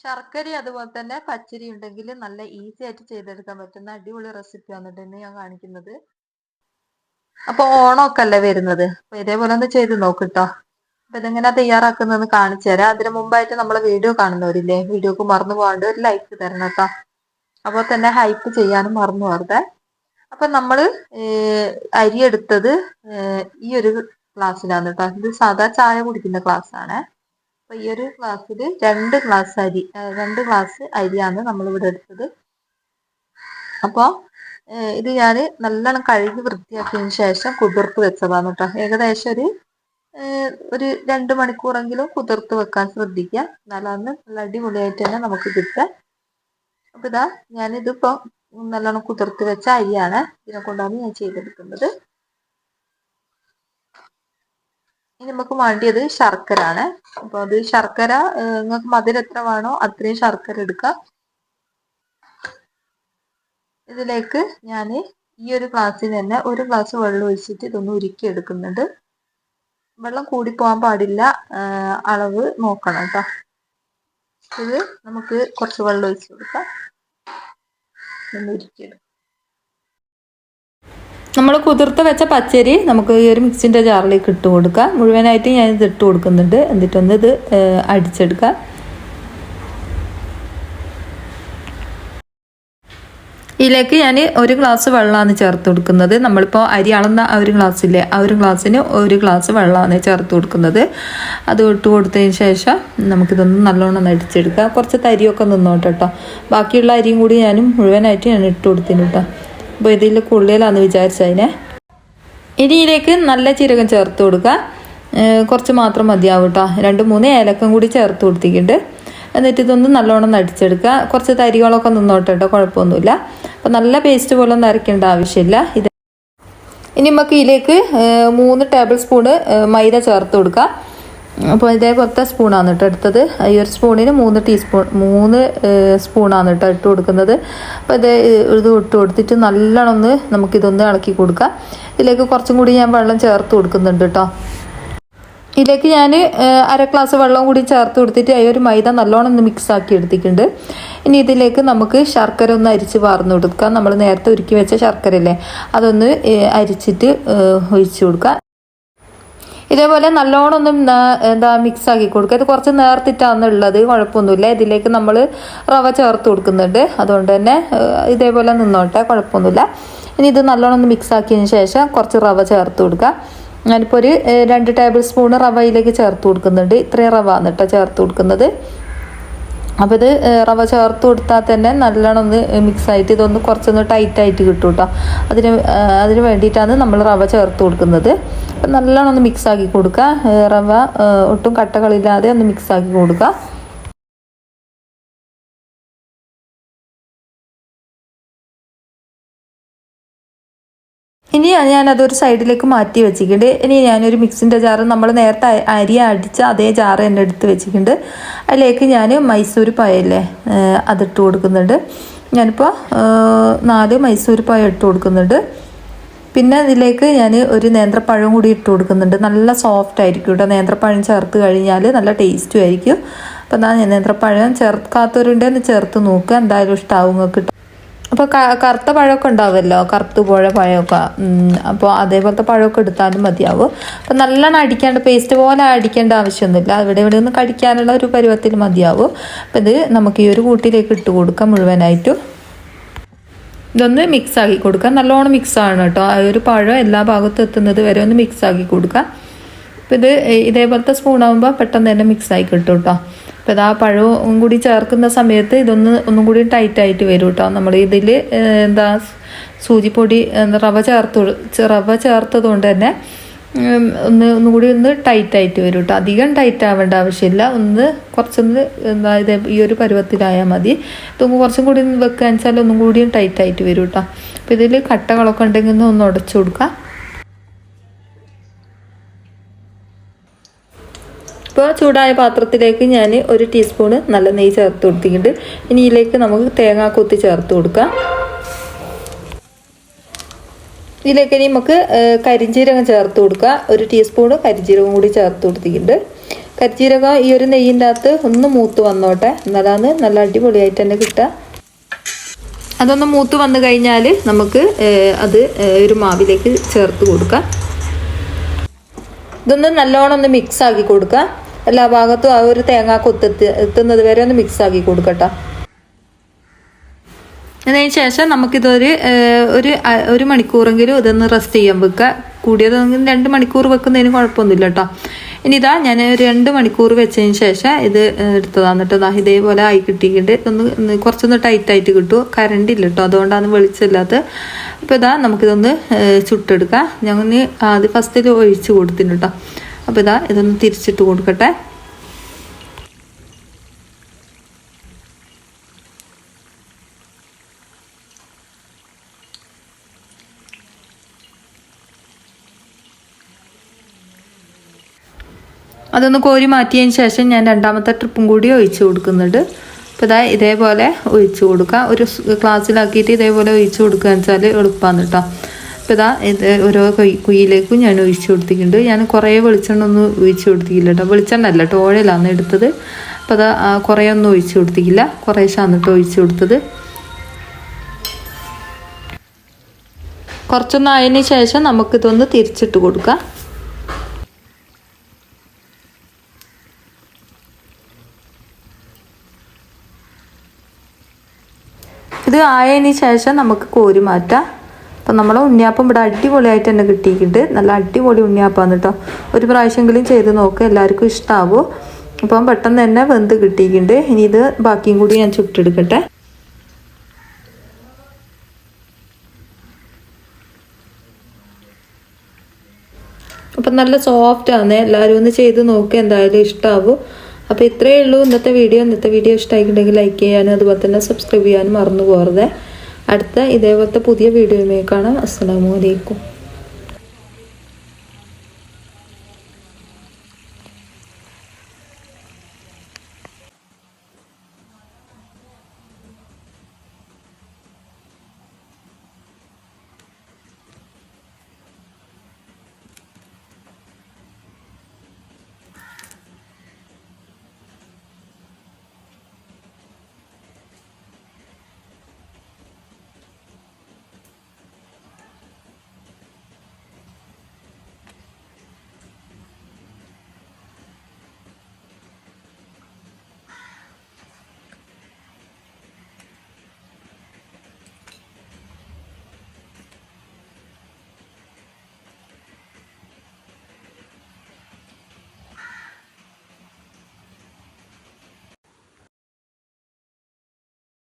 ശർക്കര അതുപോലെ തന്നെ പച്ചരി ഉണ്ടെങ്കിൽ നല്ല ഈസി ആയിട്ട് ചെയ്തെടുക്കാൻ പറ്റുന്ന അടിപൊളി റെസിപ്പി വന്നിട്ട് ഇന്ന് ഞാൻ കാണിക്കുന്നത്. അപ്പൊ ഓണമൊക്കെ അല്ലേ വരുന്നത്? അപ്പൊ ഇതേപോലെ ഒന്ന് ചെയ്ത് നോക്കിട്ടോ. അപ്പൊ ഇതെങ്ങനെ തയ്യാറാക്കുന്നതെന്ന് കാണിച്ചു തരാം. അതിന് മുമ്പായിട്ട് നമ്മളെ വീഡിയോ കാണുന്നവരില്ലേ വീഡിയോക്ക് മറന്നു പോകാണ്ട് ഒരു ലൈക്ക് തരണം കേട്ടോ അപ്പോൾ തന്നെ ഹൈപ്പ് ചെയ്യാനും മറന്നു പോകരുതേ. അപ്പൊ നമ്മൾ അരി എടുത്തത് ഈ ഒരു ഗ്ലാസ്സിലാണ് കേട്ടോ ഇത് സാധാ ചായ കുടിക്കുന്ന ഗ്ലാസ് ആണ്. അപ്പൊ ഈ ഒരു ഗ്ലാസ്സിൽ രണ്ട് ക്ലാസ് അരി രണ്ട് ഗ്ലാസ് അരിയാണ് നമ്മൾ ഇവിടെ എടുത്തത് അപ്പോൾ ഇത് ഞാൻ നല്ലോണം കഴുകി വൃത്തിയാക്കിയതിന് ശേഷം കുതിർത്ത് വെച്ചതാണ് കേട്ടോ ഏകദേശം ഒരു ഒരു രണ്ട് മണിക്കൂറെങ്കിലും കുതിർത്ത് വെക്കാൻ ശ്രദ്ധിക്കുക. എന്നാലാണ് നല്ല അടിപൊളിയായിട്ട് തന്നെ നമുക്ക് കിട്ടുക. അപ്പൊ ഇതാ ഞാനിതിപ്പോ നല്ലോണം കുതിർത്ത് വെച്ച അരിയാണ് ഇതിനെ കൊണ്ടാണ് ഞാൻ ചെയ്തെടുക്കുന്നത്. ഇനി നമുക്ക് വേണ്ടിയത് ശർക്കര ആണ് അപ്പൊ അത് ശർക്കര നിങ്ങൾക്ക് മധുരം എത്ര വേണോ അത്രയും ശർക്കര എടുക്കുക. ഇതിലേക്ക് ഞാൻ ഈ ഒരു ഗ്ലാസ്സിൽ തന്നെ ഒരു ഗ്ലാസ് വെള്ളം ഒഴിച്ചിട്ട് ഇതൊന്ന് ഉരുക്കി എടുക്കുന്നുണ്ട്. വെള്ളം കൂടി പോകാൻ പാടില്ല. അളവ് നോക്കണം കേട്ടോ. ഇത് നമുക്ക് കുറച്ച് വെള്ളം ഒഴിച്ച് കൊടുക്കാം. ഒന്ന് ഉരുക്കിയെടുക്കാം നമ്മൾ കുതിർത്ത് വെച്ച പച്ചരി നമുക്ക് ഈ ഒരു മിക്സിന്റെ ജാറിലേക്ക് ഇട്ട് കൊടുക്കുക. മുഴുവനായിട്ട് ഞാൻ ഇത് ഇട്ട് കൊടുക്കുന്നുണ്ട്. എന്നിട്ടൊന്ന് ഇത് അടിച്ചെടുക്കുക. ഇതിലേക്ക് ഞാൻ ഒരു ഗ്ലാസ് വെള്ളമാണ് ചേർത്ത് കൊടുക്കുന്നത്. നമ്മളിപ്പോൾ അരി അളന്ന ആ ഒരു ഗ്ലാസ്സില്ലേ ആ ഒരു ഗ്ലാസ്സിന് ഒരു ഗ്ലാസ് വെള്ളമാണ് ചേർത്ത് കൊടുക്കുന്നത്. അത് ഇട്ട് കൊടുത്തതിന് ശേഷം നമുക്കിതൊന്ന് നല്ലോണം അടിച്ചെടുക്കാം കുറച്ച് തരിയൊക്കെ നിന്നോട്ടെ കേട്ടോ ബാക്കിയുള്ള അരിയും കൂടി ഞാനും മുഴുവനായിട്ട് ഞാൻ ഇട്ട് കൊടുത്തിന് കേട്ടോ അപ്പോൾ ഇതിൽ കുള്ളിയിലാന്ന് വിചാരിച്ചതിനെ. ഇനിയിലേക്ക് നല്ല ജീരകം ചേർത്ത് കൊടുക്കുക. കുറച്ച് മാത്രം മതിയാവും കേട്ടോ രണ്ട് മൂന്ന് ഏലക്കം കൂടി ചേർത്ത് കൊടുത്തിട്ടുണ്ട്. എന്നിട്ട് ഇതൊന്ന് നല്ലോണം നടിച്ചെടുക്കുക. കുറച്ച് തരികളൊക്കെ നിന്നോട്ടെ കേട്ടോ കുഴപ്പമൊന്നുമില്ല. അപ്പോൾ നല്ല പേസ്റ്റ് പോലെ ഒന്നും ആവശ്യമില്ല. ഇത് ഇനി നമുക്ക് ഇതിലേക്ക് മൂന്ന് ടേബിൾ സ്പൂണ് മൈദ ചേർത്ത് കൊടുക്കുക. അപ്പോൾ ഇതേപോലത്തെ സ്പൂണാണ് കേട്ടോ എടുത്തത്. ഈ ഒരു സ്പൂണിന് മൂന്ന് ടീസ്പൂൺ മൂന്ന് സ്പൂണാണ് കേട്ടോ ഇട്ട് കൊടുക്കുന്നത്. അപ്പോൾ ഇത് ഇത് ഇട്ട് കൊടുത്തിട്ട് നല്ലോണം ഒന്ന് നമുക്കിതൊന്ന് ഇളക്കി കൊടുക്കാം. ഇതിലേക്ക് കുറച്ചും കൂടി ഞാൻ വെള്ളം ചേർത്ത് കൊടുക്കുന്നുണ്ട് കേട്ടോ. ഇതിലേക്ക് ഞാൻ അര ഗ്ലാസ് വെള്ളം കൂടി ചേർത്ത് കൊടുത്തിട്ട് ഈ ഒരു മൈദ നല്ലോണം ഒന്ന് മിക്സ് ആക്കി എടുത്തിട്ടുണ്ട്. ഇനി ഇതിലേക്ക് നമുക്ക് ശർക്കര ഒന്ന് അരിച്ച് വാർന്നു കൊടുക്കാം. നമ്മൾ നേരത്തെ ഒരുക്കി വെച്ച ശർക്കര അതൊന്ന് അരിച്ചിട്ട് ഒഴിച്ചു കൊടുക്കുക ഇതേപോലെ നല്ലോണം ഒന്നും എന്താ മിക്സ് ആക്കി കൊടുക്കുക. ഇത് കുറച്ച് നേർത്തിട്ടാണ് ഉള്ളത് കുഴപ്പമൊന്നുമില്ല. ഇതിലേക്ക് നമ്മൾ റവ ചേർത്ത് കൊടുക്കുന്നുണ്ട്. അതുകൊണ്ട് തന്നെ ഇതേപോലെ നിന്നോട്ടെ കുഴപ്പമൊന്നുമില്ല. ഇനി ഇത് നല്ലോണം ഒന്ന് മിക്സ് ആക്കിയതിന് ശേഷം കുറച്ച് റവ ചേർത്ത് കൊടുക്കുക. ഞാനിപ്പോൾ ഒരു രണ്ട് ടേബിൾ സ്പൂൺ റവയിലേക്ക് ചേർത്ത് കൊടുക്കുന്നുണ്ട്. ഇത്രയും റവ എന്നിട്ടാണ് ചേർത്ത് കൊടുക്കുന്നത്. അപ്പോൾ ഇത് റവ ചേർത്ത് കൊടുത്താൽ തന്നെ നല്ലോണം ഒന്ന് മിക്സ് ആയിട്ട് ഇതൊന്ന് കുറച്ചൊന്ന് ടൈറ്റായിട്ട് കിട്ടും കേട്ടോ അതിന് അതിന് വേണ്ടിയിട്ടാണ് നമ്മൾ റവ ചേർത്ത് കൊടുക്കുന്നത്. അപ്പം നല്ലോണം ഒന്ന് മിക്സ് ആക്കി കൊടുക്കുക. റവ ഒട്ടും കട്ടകളില്ലാതെ ഒന്ന് മിക്സ് ആക്കി കൊടുക്കുക. ഇനി ഞാനതൊരു സൈഡിലേക്ക് മാറ്റി വെച്ചിട്ടുണ്ട്. ഇനി ഞാനൊരു മിക്സിന്റെ ജാറ് നമ്മൾ നേരത്തെ അരി അടിച്ച അതേ ജാറ് തന്നെ എടുത്ത് വെച്ചിട്ടുണ്ട്. അതിലേക്ക് ഞാൻ മൈസൂർ പഴയല്ലേ അതിട്ട് കൊടുക്കുന്നുണ്ട്. ഞാനിപ്പോൾ നാല് മൈസൂർ പഴം ഇട്ട് കൊടുക്കുന്നുണ്ട്. പിന്നെ അതിലേക്ക് ഞാൻ ഒരു നേന്ത്രപ്പഴം കൂടി ഇട്ട് കൊടുക്കുന്നുണ്ട്. നല്ല സോഫ്റ്റ് ആയിരിക്കും കേട്ടോ നേന്ത്രപ്പഴം ചേർത്ത് കഴിഞ്ഞാൽ നല്ല ടേസ്റ്റും ആയിരിക്കും. അപ്പോൾ ഞാൻ നേന്ത്രപ്പഴം ചേർക്കാത്തവരുണ്ടെന്ന് ചേർത്ത് നോക്കുക എന്തായാലും ഇഷ്ടമാവും നിങ്ങൾക്ക് അപ്പോൾ കറുത്ത പഴമൊക്കെ ഉണ്ടാവുമല്ലോ? കറുത്തു പുഴ പഴമൊക്കെ. അപ്പോൾ അതേപോലത്തെ പഴമൊക്കെ എടുത്താലും മതിയാവും. അപ്പോൾ നല്ലോണം അടിക്കാണ്ട് പേസ്റ്റ് പോലെ അടിക്കേണ്ട ആവശ്യമൊന്നുമില്ല. അവിടെ ഇവിടെ നിന്ന് കടിക്കാനുള്ള ഒരു പരുവത്തിൽ മതിയാവും. അപ്പോൾ ഇത് നമുക്ക് ഈ ഒരു കൂട്ടിലേക്ക് ഇട്ട് കൊടുക്കാം മുഴുവനായിട്ടും. ഇതൊന്ന് മിക്സ് ആക്കി കൊടുക്കാം. നല്ലോണം മിക്സ് ആണ് കേട്ടോ. ആ ഒരു പഴം എല്ലാ ഭാഗത്തും എത്തുന്നത് വരെ ഒന്ന് മിക്സ് ആക്കി കൊടുക്കാം. അപ്പോൾ ഇത് ഇതേപോലത്തെ സ്പൂണാകുമ്പോൾ പെട്ടെന്ന് തന്നെ മിക്സ് ആയി കിട്ടും കേട്ടോ. അപ്പോൾ ഇതാ പഴവും കൂടി ചേർക്കുന്ന സമയത്ത് ഇതൊന്ന് ഒന്നും കൂടി ടൈറ്റായിട്ട് വരും കേട്ടോ നമ്മൾ ഇതിൽ എന്താ സൂചിപ്പൊടി റവ ചേർത്ത് റവ ചേർത്തത് കൊണ്ട് തന്നെ ഒന്ന് ഒന്നും കൂടി ഒന്ന് ടൈറ്റായിട്ട് വരും കേട്ടോ അധികം ടൈറ്റ് ആവേണ്ട ആവശ്യമില്ല. ഒന്ന് കുറച്ചൊന്ന് എന്താ ഇത് ഈ ഒരു പരുവത്തിലായാൽ മതി. ഇതൊന്ന് കുറച്ചും കൂടി വെക്കുക വെച്ചാൽ ഒന്നും കൂടിയും ടൈറ്റായിട്ട് വരും കേട്ടോ അപ്പോൾ ഇതിൽ കട്ടകളൊക്കെ ഉണ്ടെങ്കിൽ ഒന്ന് ഉടച്ചു കൊടുക്കുക ഇപ്പോൾ ചൂടായ പാത്രത്തിലേക്ക് ഞാൻ ഒരു ടീസ്പൂണ് നല്ല നെയ്യ് ചേർത്ത് കൊടുത്തിട്ടുണ്ട്. ഇനി ഇതിലേക്ക് നമുക്ക് തേങ്ങ കൊത്തി ചേർത്ത് കൊടുക്കാം. ഇതിലേക്ക് ഇനി നമുക്ക് കരിഞ്ചീരകം ചേർത്ത് കൊടുക്കുക ഒരു ടീസ്പൂണ് കരിഞ്ചീരകം കൂടി ചേർത്ത് കൊടുത്തിട്ടുണ്ട്. കരിജീരകം ഈ ഒരു നെയ്യിന്റെ അകത്ത് ഒന്ന് മൂത്ത് വന്നോട്ടെ. എന്നാലാണ് നല്ല അടിപൊളിയായിട്ട് തന്നെ കിട്ടുക. അതൊന്ന് മൂത്ത് വന്നു കഴിഞ്ഞാൽ നമുക്ക് അത് ഒരു മാവിലേക്ക് ചേർത്ത് കൊടുക്കാം. ഇതൊന്ന് നല്ലോണം ഒന്ന് മിക്സ് ആക്കി കൊടുക്കുക എല്ലാ ഭാഗത്തും ആ ഒരു തേങ്ങ കൊത്തെത്തി എത്തുന്നത് വരെ ഒന്ന് മിക്സ് ആക്കി കൊടുക്കട്ടോ. അതിന് ശേഷം നമുക്കിതൊരു ഒരു ഒരു മണിക്കൂറെങ്കിലും ഇതൊന്ന് റെസ്റ്റ് ചെയ്യാൻ വെക്കുക കൂടിയത് രണ്ട് മണിക്കൂർ വെക്കുന്നതിന് കുഴപ്പമൊന്നുമില്ല കേട്ടോ ഇനി ഇതാ ഞാൻ രണ്ട് മണിക്കൂർ വെച്ചതിന് ശേഷം ഇത് എടുത്തതാണ് കേട്ടോ. ദാ ഇതേപോലെ ആയി കിട്ടിയിട്ടുണ്ട്. ഒന്ന് കുറച്ചൊന്ന് ടൈറ്റായിട്ട് കിട്ടും കറണ്ട് ഇല്ല കേട്ടോ അതുകൊണ്ടാണ് വെളിച്ചമില്ലാത്തത് അപ്പോൾ ഇതാ നമുക്കിതൊന്ന് ചുട്ടെടുക്കാം. ഞങ്ങൾ ആദ്യം ഫസ്റ്റിൽ ഒഴിച്ച് കൊടുത്തിട്ടുണ്ട് കേട്ടോ. അപ്പോൾ ഇതാ ഇതൊന്ന് തിരിച്ചിട്ട് കൊടുക്കട്ടെ. അതൊന്ന് കോരി മാറ്റിയതിന് ശേഷം ഞാൻ രണ്ടാമത്തെ ട്രിപ്പും കൂടി ഒഴിച്ചു കൊടുക്കുന്നുണ്ട്. അപ്പോൾ ഇതാ ഇതേപോലെ ഒഴിച്ചു കൊടുക്കുക ഒരു ക്ലാസ്സിലാക്കിയിട്ട് ഇതേപോലെ ഒഴിച്ചു കൊടുക്കുക എന്ന് വെച്ചാൽ എളുപ്പമാണ് കേട്ടോ അപ്പോൾ ഇതാ ഓരോ കൊയ് കുയിലേക്കും ഞാൻ ഒഴിച്ചു കൊടുത്തിട്ടുണ്ട്. ഞാൻ കുറേ വെളിച്ചെണ്ണ ഒന്നും ഒഴിച്ചു കൊടുത്തിട്ടില്ല കേട്ടോ. വെളിച്ചെണ്ണ അല്ല കേട്ടോ ഓയിലാണ് എടുത്തത്. അപ്പോൾ അതാ കുറേ ഒന്നും ഒഴിച്ചു കൊടുത്തിട്ടില്ല. കുറേശ്ശാണ് കേട്ടോ ഒഴിച്ചു കൊടുത്തത്. കുറച്ചൊന്ന് ആയതിന് ശേഷം നമുക്കിതൊന്ന് തിരിച്ചിട്ട് കൊടുക്കാം. ഇത് ആയതിന് ശേഷം നമുക്ക് കോരി മാറ്റാം. അപ്പം നമ്മൾ ഉണ്ണിയാപ്പം ഇവിടെ അടിപൊളിയായിട്ട് തന്നെ കിട്ടിയിട്ടുണ്ട്. നല്ല അടിപൊളി ഉണ്ണിയാപ്പാന്ന് കേട്ടോ. ഒരു പ്രാവശ്യമെങ്കിലും ചെയ്ത് നോക്കുക എല്ലാവർക്കും ഇഷ്ടമാവും അപ്പം പെട്ടെന്ന് തന്നെ വെന്ത് കിട്ടിയിട്ടുണ്ട്. ഇനി ഇത് ബാക്കിയും കൂടി ഞാൻ ചുട്ടെടുക്കട്ടെ. അപ്പം നല്ല സോഫ്റ്റ് ആണ് എല്ലാവരും ഒന്ന് ചെയ്ത് നോക്കുക എന്തായാലും ഇഷ്ടമാവും അപ്പോൾ ഇത്രയേ ഉള്ളൂ. ഇന്നത്തെ വീഡിയോ ഇന്നത്തെ വീഡിയോ ഇഷ്ടമായിട്ടുണ്ടെങ്കിൽ ലൈക്ക് ചെയ്യാനും അതുപോലെ തന്നെ സബ്സ്ക്രൈബ് ചെയ്യാനും മറന്നു പോകരുത്. അടുത്ത ഇതേപോലത്തെ പുതിയ വീഡിയോയുമായി കാണാം. അസ്സാം വലൈക്കും